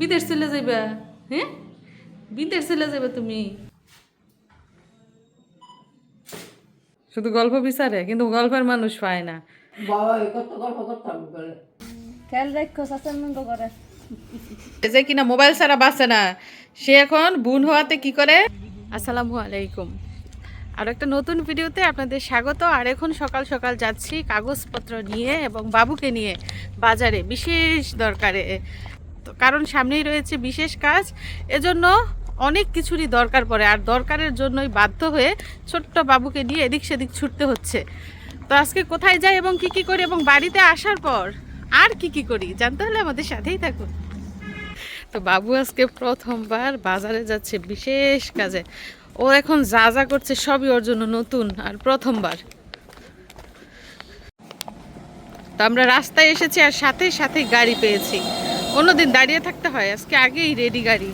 বিদেশ চলে যাইবা হ্যাঁ? বিদেশ চলে যাবে তুমি। শুধু গল্প বিচারে কিন্তু গল্পের মানুষ পায় না। যে কিনা মোবাইল ছাড়া বাঁচে না। সে এখন বুন হওয়াতে কি করে? আসসালামু আলাইকুম। আর একটা নতুন ভিডিওতে আপনাদের স্বাগত। আর এখন সকাল সকাল যাচ্ছি কাগজপত্র নিয়ে এবং বাবুকে নিয়ে বাজারে বিশেষ দরকারে। কারণ সামনেই রয়েছে বিশেষ কাজ। এজন্য অনেক কিছুরই দরকার পড়ে, আর দরকারের জন্যই বাধ্য হয়ে ছোট্ট বাবুকে নিয়ে এদিক সেদিক ছুটতে হচ্ছে। তো আজকে কোথায় যাই এবং কি কি করি এবং বাড়িতে আসার পর আর কি কি করি, জানতে হলে আমাদের সাথেই থাকুন। তো বাবু আজকে প্রথমবার বাজারে যাচ্ছে বিশেষ কাজে। ও এখন যা যা করছে সবই ওর জন্য নতুন আর প্রথমবার। তো আমরা রাস্তায় এসেছি আর সাথে সাথে গাড়ি পেয়েছি। অন্যদিন দাঁড়িয়ে থাকতে হয়। আজকে আগেই রেডি গাড়ি।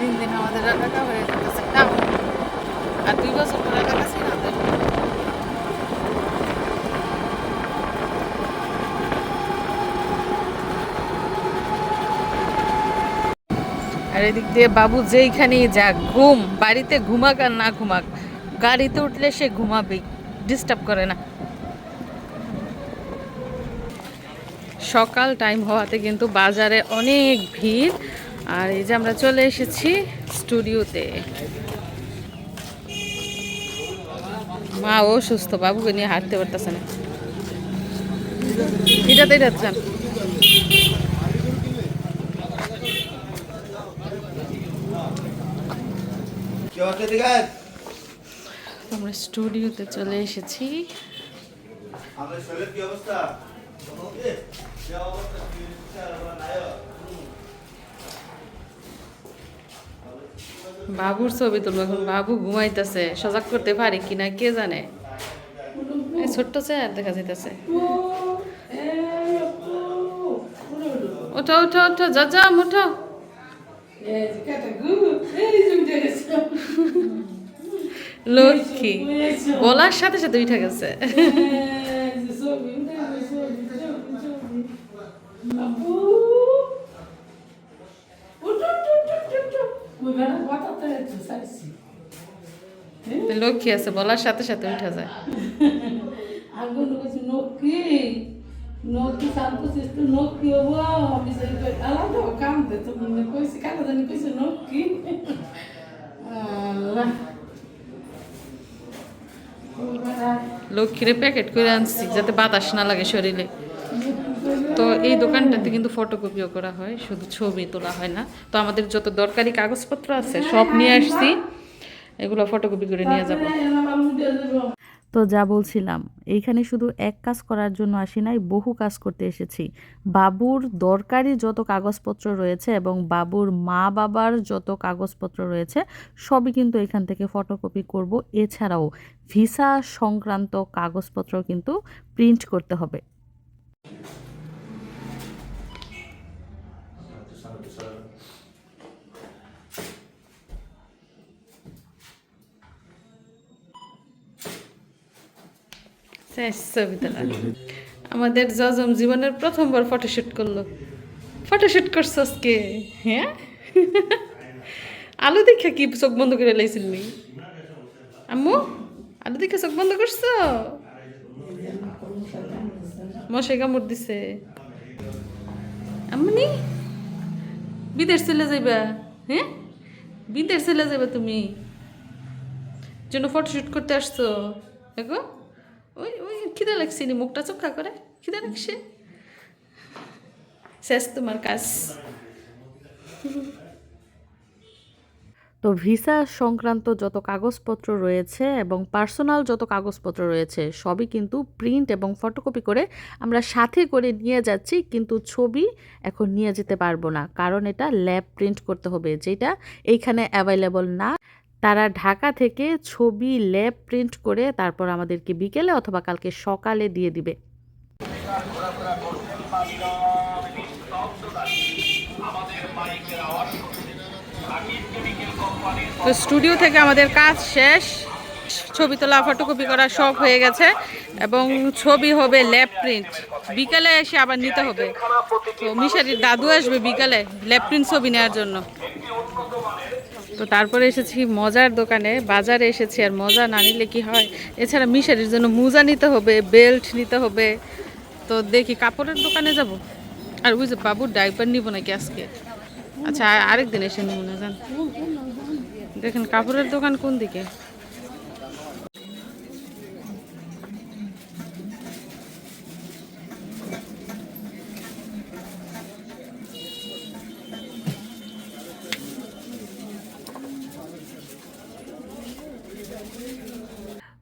দিন দিন আমাদের এলাকা হয়ে যেতেছে না আর দুই বছর পর এলাকা ছিল আমাদের। আর এদিক দিয়ে, বাবু, যেইখানেই যাক, ঘুম, বাড়িতে ঘুমাক আর না ঘুমাক। গাড়িতে উঠলে সে ঘুমাবেই ডিস্টার্ব করে না। সকাল টাইম হওয়াতে কিন্তু বাজারে অনেক ভিড়। আর এই যে আমরা চলে এসেছি স্টুডিওতে। মা ও সুস্থ বাবুকে নিয়ে হাঁটতে পারতেছে না। এটাতেই যাচ্ছেন কি হচ্ছে দিকে আমরা স্টুডিওতে চলে এসেছি। নাই বাবুর ছবি তুলবো এখন। বাবু ঘুমাইতেছে। সজাগ করতে পারি কিনা কে জানে? ছোট্ট চেয়ার দেখা যাইতেছে। ওঠো ওঠো ওঠো যা যা ওঠো লক্ষ্মী বলার সাথে সাথে উঠে গেছে লক্ষ্মী আছে বলার সাথে সাথে উঠে যায় আগুন কইছি নকি শান্ত চেষ্ট নকি হব আমি সেই আলাদা কাম দে তো কইছি কালা জানি কইছে নকি আল্লাহ লক্ষ্মীরে প্যাকেট করে আনছি যাতে বাতাস না লাগে শরীরে। তো এই দোকানটাতে কিন্তু ফটোকপিও করা হয় শুধু ছবি তোলা হয় না। তো আমাদের যত দরকারি কাগজপত্র আছে সব নিয়ে আসছি। এগুলো ফটোকপি করে নিয়ে যাব। তো যা বলছিলাম এইখানে শুধু এক কাজ করার জন্য আসি নাই, বহু কাজ করতে এসেছি। বাবুর দরকারি যত কাগজপত্র রয়েছে এবং বাবুর মা বাবার যত কাগজপত্র রয়েছে, সবই কিন্তু এখান থেকে ফটোকপি করব। এছাড়াও ভিসা সংক্রান্ত কাগজপত্র কিন্তু প্রিন্ট করতে হবে। আমাদের জজম জীবনের প্রথমবার ফটোশুট করল। ফটোশুট করছ আজকে হ্যাঁ? আলু দেখে কি চোখ বন্ধ করে লাইছিল নি? আম্মু, আলু দেখে চোখ বন্ধ করছ? মশাই কামড় দিছে। আম্মনি বিদেশ চলে যাইবা? হ্যাঁ? বিদেশ চলে যাবে তুমি? জন্য ফটোশুট করতে আসছো? দেখো। ওই ওই খিদে লাগছে নি, মুখটা চোখা করে। খিদে লাগছে? শেষ তোমার কাজ। তো ভিসা সংক্রান্ত যত কাগজপত্র রয়েছে এবং পার্সোনাল যত কাগজপত্র রয়েছে, সবই কিন্তু প্রিন্ট এবং ফটোকপি করে আমরা সাথে করে নিয়ে যাচ্ছি, কিন্তু ছবি এখন নিয়ে যেতে পারব না। কারণ এটা ল্যাব প্রিন্ট করতে হবে, যেটা এইখানে অ্যাভেলেবল না। তারা ঢাকা থেকে ছবি, ল্যাব প্রিন্ট করে তারপর আমাদেরকে বিকেলে অথবা কালকে সকালে দিয়ে দিবে। তো স্টুডিও থেকে আমাদের কাজ শেষ। ছবি তোলা, ফটোকপি করা সব হয়ে গেছে এবং ছবি হবে ল্যাব প্রিন্ট। বিকালে এসে আবার নিতে হবে। তো মিশারির দাদু আসবে বিকালে ল্যাব প্রিন্ট ছবি নেওয়ার জন্য। তো তারপরে এসেছি মজার দোকানে, বাজারে এসেছি আর মজা না নিলে কি হয়? এছাড়া মিশারির জন্য মোজা নিতে হবে, বেল্ট নিতে হবে। তো দেখি, কাপড়ের দোকানে যাব? আর ওই যে বাবুর ডাইপার নিব নাকি আজকে? আচ্ছা আর- আরেকদিন এসে নিব না, জান। দেখেন, কাপড়ের দোকান কোন দিকে?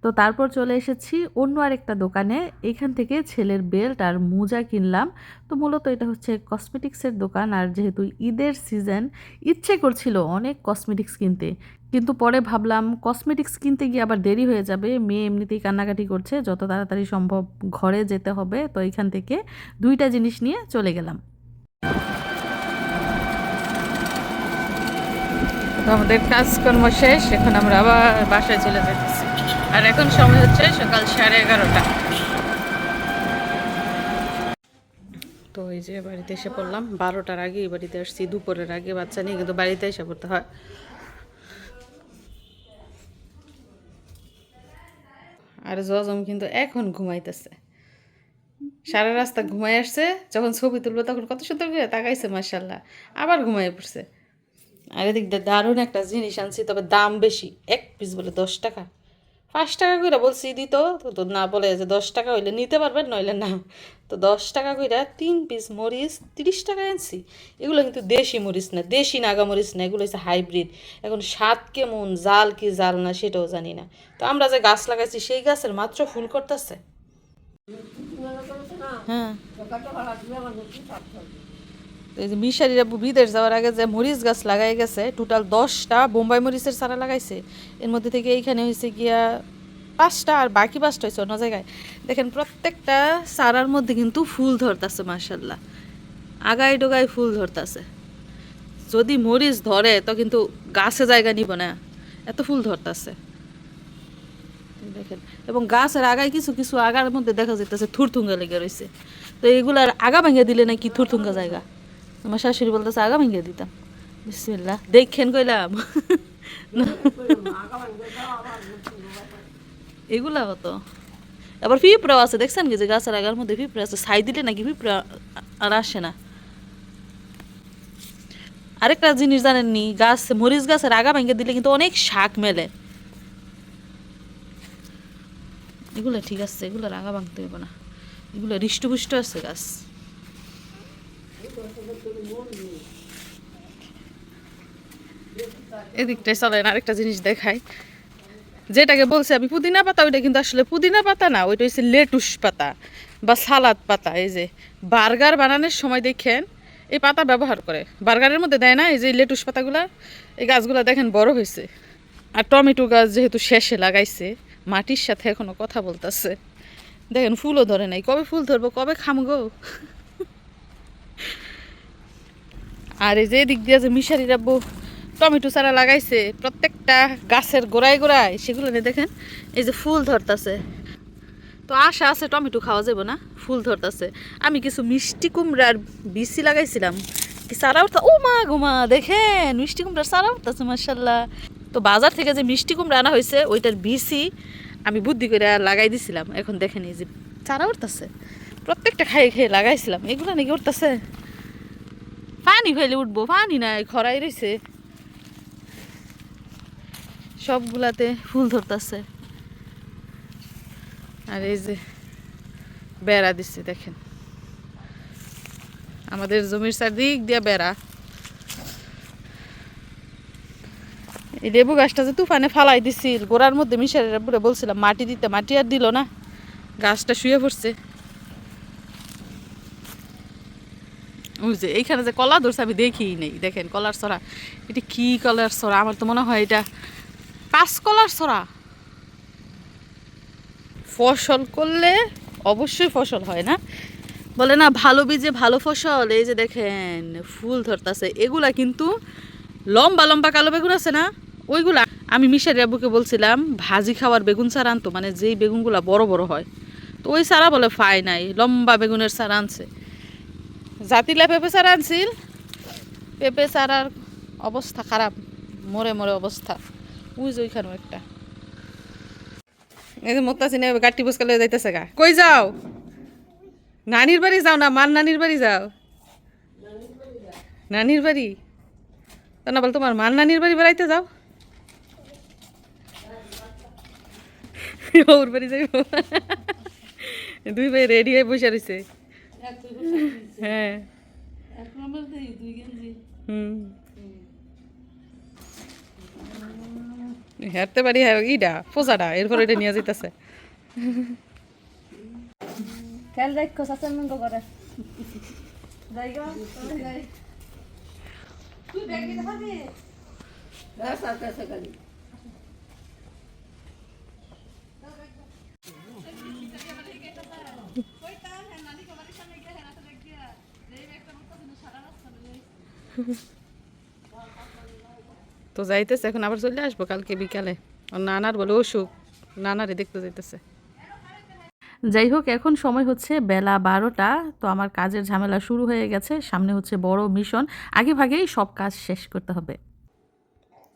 তো তারপর চলে এসেছি অন্য আরেকটা দোকানে। এখান থেকে ছেলের বেল্ট আর মোজা কিনলাম। তো মূলত এটা হচ্ছে কসমেটিক্সের দোকান আর যেহেতু ঈদের সিজন, ইচ্ছে করছিল অনেক কসমেটিক্স কিনতে। কিন্তু পরে ভাবলাম কসমেটিক্স কিনতে গিয়ে আবার দেরি হয়ে যাবে। মেয়ে এমনিতেই কান্নাকাটি করছে, যত তাড়াতাড়ি সম্ভব ঘরে যেতে হবে। তো এখান থেকে দুইটা জিনিস নিয়ে চলে গেলাম। তো আমাদের কাজকর্ম শেষ, এখন আমরা আবার বাসায় চলে যেতেছি। আর এখন সময় হচ্ছে সকাল সাড়ে এগারোটা। তো এই যে বাড়িতে এসে পড়লাম, বারোটার আগে এই বাড়িতে আসছি, দুপুরের আগে বাচ্চা নিয়ে কিন্তু বাড়িতে এসে পড়তে হয়। আর জজম কিন্তু এখন ঘুমাইতেছে। সারা রাস্তা ঘুমাই আসছে, যখন ছবি তুলবো তখন কত সুন্দর করে তাকাইছে মার্শাল্লাহ আবার ঘুমাই পড়ছে। আর এদিক দারুণ একটা জিনিস আনছি, তবে দাম বেশি, এক পিস বলে দশ টাকা। পাঁচ টাকা কইরা বলছি দিত। তো তো না বলে যে দশ টাকা হইলে নিতে পারবেন নইলে না। তো দশ টাকা কইরা তিন পিস মরিচ তিরিশ টাকা আনছি। এগুলো কিন্তু দেশি মরিচ না দেশি নাগা মরিচ না এগুলো হচ্ছে হাইব্রিড। এখন স্বাদ কেমন জাল কি জাল না সেটাও জানি না। তো আমরা যে গাছ লাগাইছি সেই গাছের মাত্র ফুল করতেছে। হ্যাঁ। তো মিশারির আব্বু বিদেশ যাওয়ার আগে যে মরিচ গাছ লাগাই গেছে টোটাল দশটা বোম্বাই মরিচের চারা লাগাইছে। এর মধ্যে থেকে এইখানে হয়েছে গিয়া পাঁচটা আর বাকি পাঁচটা হয়েছে অন্য জায়গায়। দেখেন প্রত্যেকটা চারার মধ্যে কিন্তু ফুল ধরতেছে মার্শাল্লাহ আগায় ডোগায় ফুল ধরতেছে। যদি মরিচ ধরে তো কিন্তু গাছে জায়গা নিব না। এত ফুল ধরতেছে। দেখেন, এবং গাছের আগায় কিছু কিছু আগার মধ্যে দেখা যাইতেছে থুরথুঙ্গা লেগে রয়েছে তো এগুলার আগা ভেঙে দিলে নাকি থুরথুঙ্গা জায়গা? আমার শাশুড়ি বলতেছে আগা ভেঙে দিতাম। বিসমিল্লা দেখেন কইলাম। এগুলা হতো আবার পিঁপড়াও আছে, দেখছেন কি যে গাছের আগার মধ্যে পিঁপড়া আছে? ছাই দিলে নাকি পিঁপড়া আর আসে না। আরেকটা জিনিস জানেননি গাছ, মরিচ গাছের আগা ভেঙে দিলে কিন্তু অনেক শাক মেলে। এগুলো ঠিক আছে এগুলো রাঙা ভাঙতে হবে না। এগুলো হৃষ্টপুষ্ট আছে গাছ। এদিকটায় চলেন, আরেকটা জিনিস দেখাই। যেটাকে বলছি আমি পুদিনা পাতা, ওইটা কিন্তু আসলে পুদিনা পাতা না, ওইটা হচ্ছে লেটুস পাতা বা সালাদ পাতা। এই যে বার্গার বানানোর সময় দেখেন, এই পাতা ব্যবহার করে। বার্গারের মধ্যে দেয় না, এই যে লেটুস পাতাগুলা, এই গাছগুলো দেখেন বড় হয়েছে। আর টমেটো গাছ যেহেতু শেষে লাগাইছে, মাটির সাথে এখনও কথা বলতেছে। দেখেন ফুলও ধরে নাই, কবে ফুল ধরবো, কবে খামগো? আর এই যে দিক দিয়ে যে মিশারি রাব্বু টমেটো চারা লাগাইছে, প্রত্যেকটা গাছের গোড়ায় গোড়ায়, সেগুলো নিয়ে দেখেন, এই যে ফুল ধরতাছে। তো আশা আছে টমেটো খাওয়া যাবে না, ফুল ধরতাছে। আমি কিছু মিষ্টি কুমড়ার বিচি লাগাইছিলাম। কি চারা উঠতা, ও মা গো মা, দেখেন, মিষ্টি কুমড়ার চারা উঠতেছে মার্শাল্লাহ তো বাজার থেকে যে মিষ্টি কুমড়া আনা হয়েছে, ওইটার বিচি আমি বুদ্ধি করে লাগাই দিছিলাম। এখন দেখেন এই যে চারা উঠতেছে। প্রত্যেকটা খাইয়ে খেয়ে লাগাইছিলাম। এগুলো নাকি উঠতেছে? পানি ফেলে উঠবো পানি নাই খরাই রয়েছে সবগুলাতে ফুল ধরতেছে। আর এই যে বেড়া দিচ্ছে দেখেন। আমাদের জমির চারদিক দিয়া বেড়া। এই লেবু গাছটা যে তুফানে ফালাই দিছিল, গোড়ার মধ্যে মিশারের বলছিলাম, মাটি দিতে, মাটি আর দিল না। গাছটা শুয়ে পড়ছে। যে এইখানে যে কলা ধরছে, আমি দেখি নেই। দেখেন কলার ছড়া এটা কি কলার ছড়া আমার তো মনে হয় এটা কাঁচকলার ছড়া ফসল করলে অবশ্যই ফসল হয় না। বলে না, ভালো বীজে ভালো ফসল। এই যে দেখেন, ফুল ধরতেছে। এগুলা কিন্তু লম্বা লম্বা কালো বেগুন আছে না? ওইগুলা আমি মিশারি আব্বুকে বলছিলাম, ভাজি খাওয়ার বেগুন সার আনতো। মানে যেই বেগুনগুলা বড় বড় হয়। তো ওই সারা বলে, ফাই নাই, লম্বা বেগুনের সার আনছে। জাতিলা পেঁপে সার আনছিল। পেঁপে সারার অবস্থা খারাপ মরে মরে অবস্থা ওই যে ওইখানেও একটা। এই যে মোত্তাছি না গাটি বুসকালে যাইতেছে গা। কই যাও? নানির বাড়ি যাও না মার নানির বাড়ি যাও? নানির বাড়ি তা না বল তোমার মার নানির বাড়ি বেড়াইতে যাও? ওর বাড়ি যাইব। দুই ভাই রেডি হয়ে বসে রয়েছে তুই। হ্যাঁ। এক নম্বর দেই দুই গেঞ্জি হুম। হেরতে পারি ইডা পোজাটা এরপর এটা নিয়ে যেতেছে খেয়াল রাখো চাচার মঙ্গ করে যাই গো যাই রাস্তা তো যাইতেছে এখন আবার চলে আসব কালকে বিকালে। ওর নানার বলে অসুখ নানারে দেখতে যাইতেছে। যাই হোক এখন সময় হচ্ছে বেলা বারোটা। তো আমার কাজের ঝামেলা শুরু হয়ে গেছে। সামনে হচ্ছে বড় মিশন। আগে ভাগেই সব কাজ শেষ করতে হবে।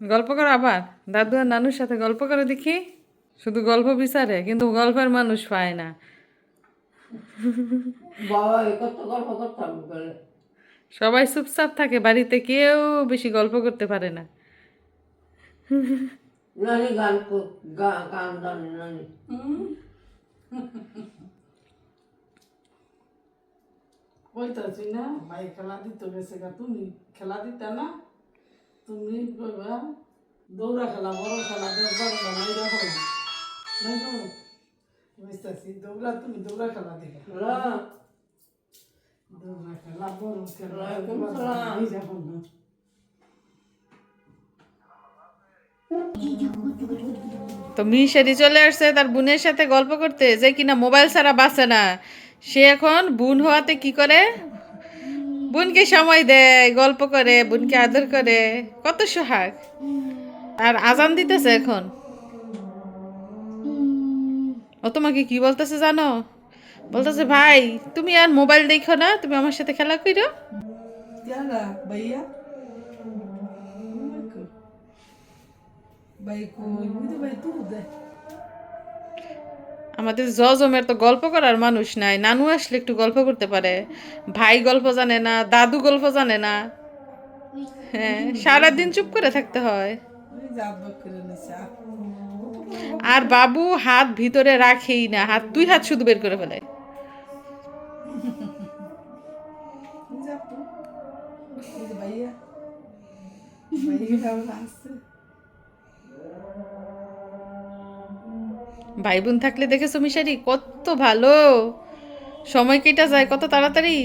গল্প করো আবার। দাদু আর নানুর সাথে গল্প করে দেখি। শুধু গল্প বিচারে কিন্তু গল্পের মানুষ পায় না। বাবা কত গল্প করতাম বলে। সবাই চুপচাপ থাকে বাড়িতে কেউ বেশি গল্প করতে পারে না। কইতাছি না ভাই খেলা দিতে গেছে গা তুমি খেলা দিতে না তুমি কইবা দৌড়া খেলা বড় খেলা নাই রাখো বুঝতেছি দৌড়া তুমি দৌড়া খেলা দিবে দৌড়া খেলা বড় খেলা নাই রাখো না তো মিশারি চলে আসছে, তার বোনের সাথে গল্প করতে, যে কিনা মোবাইল ছাড়া বাঁচে না। সে এখন বোন হওয়াতে কি করে? বোনকে সময় দেয়, গল্প করে, বোনকে আদর করে। কত সোহাগ। আর আজান দিতেছে এখন। ও তোমাকে কি বলতেছে জানো? বলতেছে ভাই তুমি আর মোবাইল দেখো না তুমি আমার সাথে খেলা করো. আমাদের জজমের তো গল্প করার মানুষ নাই। নানু আসলে একটু গল্প করতে পারে। ভাই গল্প জানে না দাদু গল্প জানে না। হ্যাঁ সারাদিন চুপ করে থাকতে হয়। আর বাবু হাত ভিতরে রাখেই না হাত দুই হাত শুধু বের করে ফেলে। Diese ভাই বোন থাকলে দেখেছ মিশারি কত ভালো। সময় কেটা যায় কত তাড়াতাড়ি।